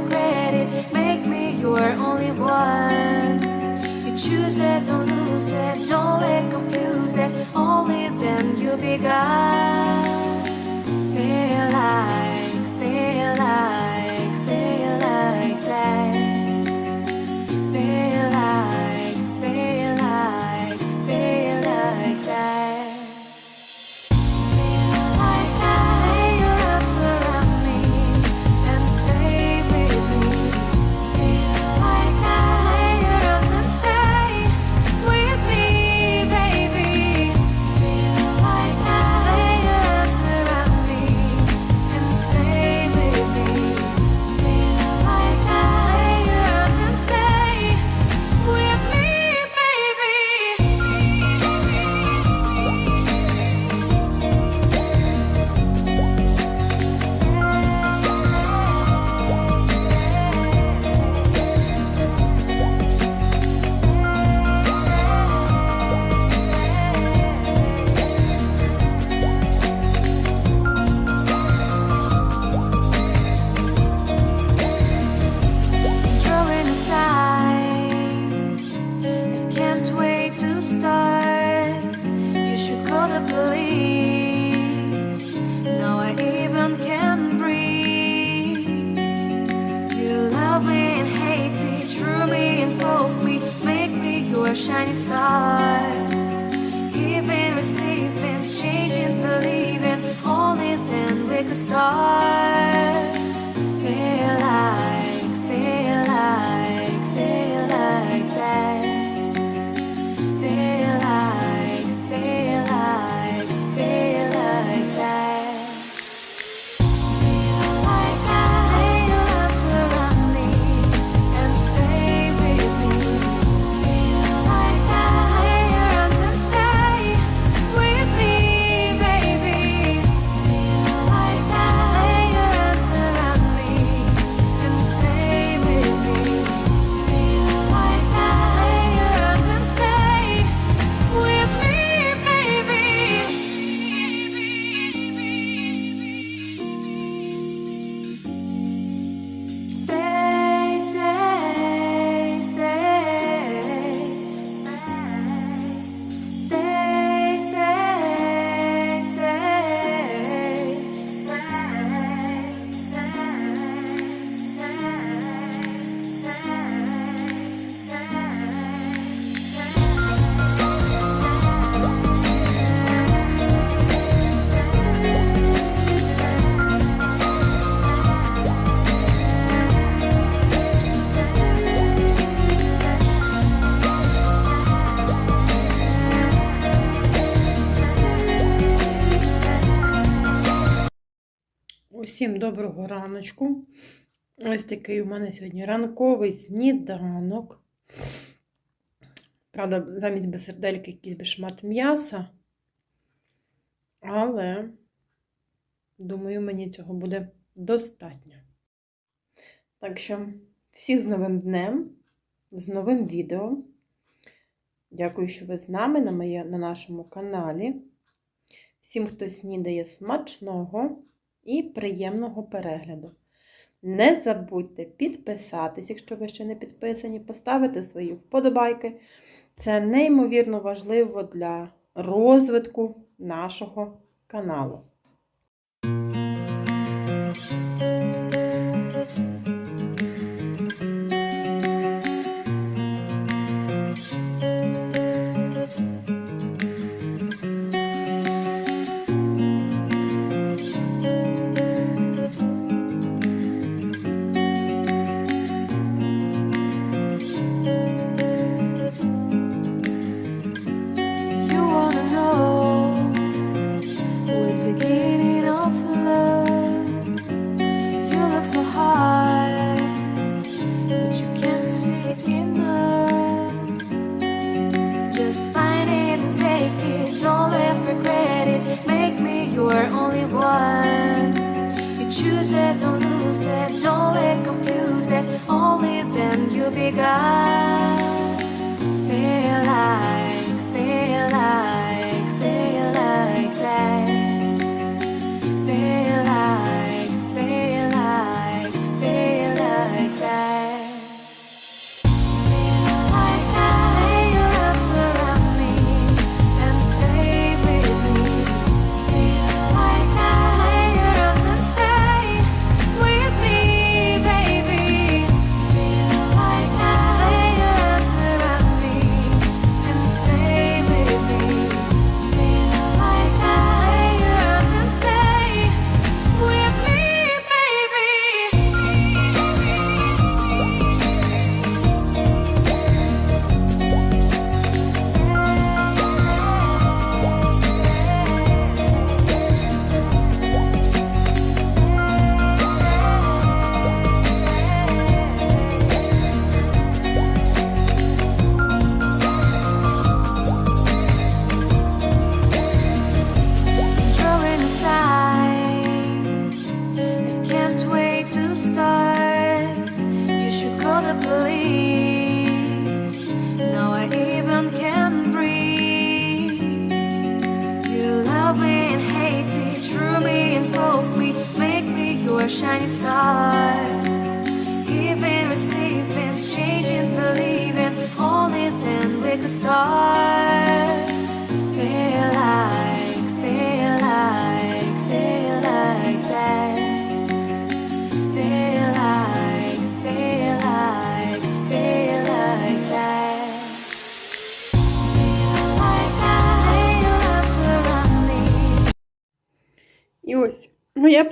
regret it. Make me your only one. You choose it, don't lose it, don't let confuse it. Only then you be God. Feel like, feel like. You should call the police. Now I even can breathe. You love me and hate me, true me and false me, make me your shining star. Giving, receiving, changing, believing, only then we could start. Усім доброго раночку. Ось такий у мене сьогодні ранковий сніданок. Правда, замість безсердельки якийсь би шмат м'яса. Але, думаю, мені цього буде достатньо. Так що, всіх з новим днем, з новим відео. Дякую, що ви з нами на, моє, на нашому каналі. Всім, хто снідає смачного і приємного перегляду. Не забудьте підписатись, якщо ви ще не підписані, поставити свої вподобайки. Це неймовірно важливо для розвитку нашого каналу. llegar. your shining star. Giving, receiving, changing, believing, holding then with can start.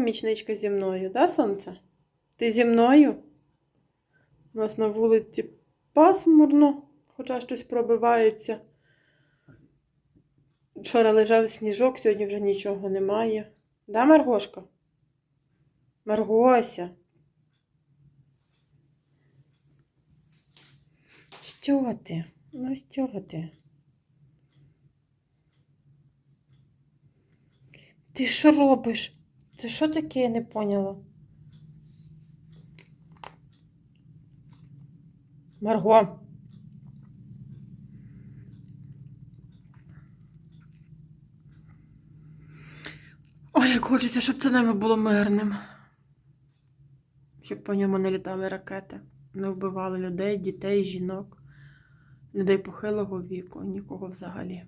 Помічничка зі мною, да, сонце? Ти зі мною? У нас на вулиці пасмурно, хоча щось пробивається. Вчора лежав сніжок, сьогодні вже нічого немає. Да, Маргошка? Маргося. Що ти? Ну, що ти? Ти що робиш? Це що таке, я не поняла? Марго. Ой, як хочеться, щоб це небо було мирним. Щоб по ньому не літали ракети, не вбивали людей, дітей, жінок, людей похилого віку, нікого взагалі.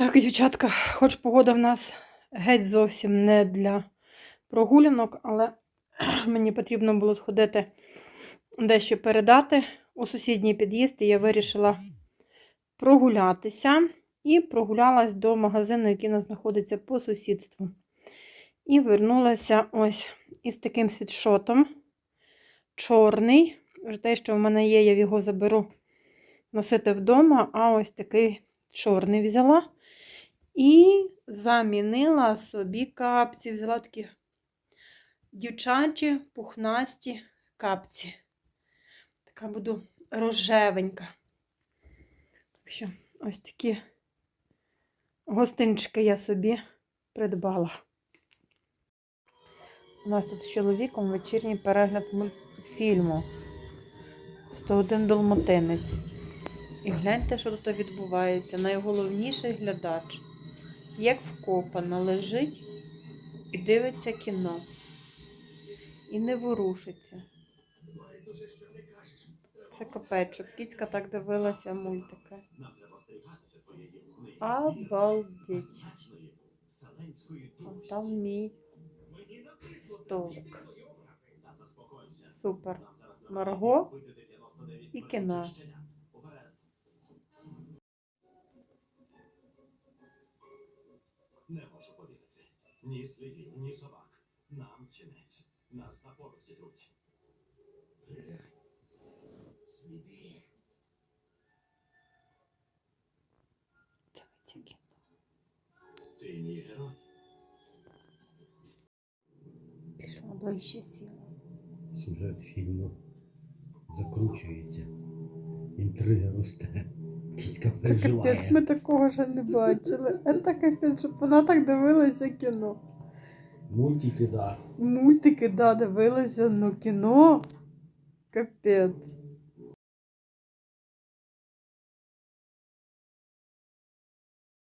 Так, дівчатка, хоч погода в нас геть зовсім не для прогулянок, але мені потрібно було сходити дещо передати у сусідній під'їзд, і я вирішила прогулятися і прогулялась до магазину, який у нас знаходиться по сусідству. І вернулася ось із таким світшотом. Чорний. Вже те, що в мене є, я його заберу носити вдома, а ось такий чорний взяла. І замінила собі капці. Взяла такі дівчачі, пухнасті капці. Така буду рожевенька. Так що ось такі гостинчики я собі придбала. У нас тут з чоловіком вечірній перегляд мультфільму 101 Долмотинець. І гляньте, що тут відбувається. Найголовніший глядач, як вкопана, лежить і дивиться кіно. І не ворушиться. Це капечок. Кіцька так дивилася мультики. Обалдеть. А там мій столик. Супер. Марго і кіно. Ні слідів, ні собак. Нам кінець. Нас на порозі труть. Сліди. Дивиться кіно. Ти мій герой. Пішла ближче сіла. Сюжет фільму закручується. Інтрига росте. Кіцька Це капець, ми такого ще не бачили. Це капець, щоб вона так дивилася кіно. Мультики, да. Мультики, да, дивилася, ну кіно. Капець.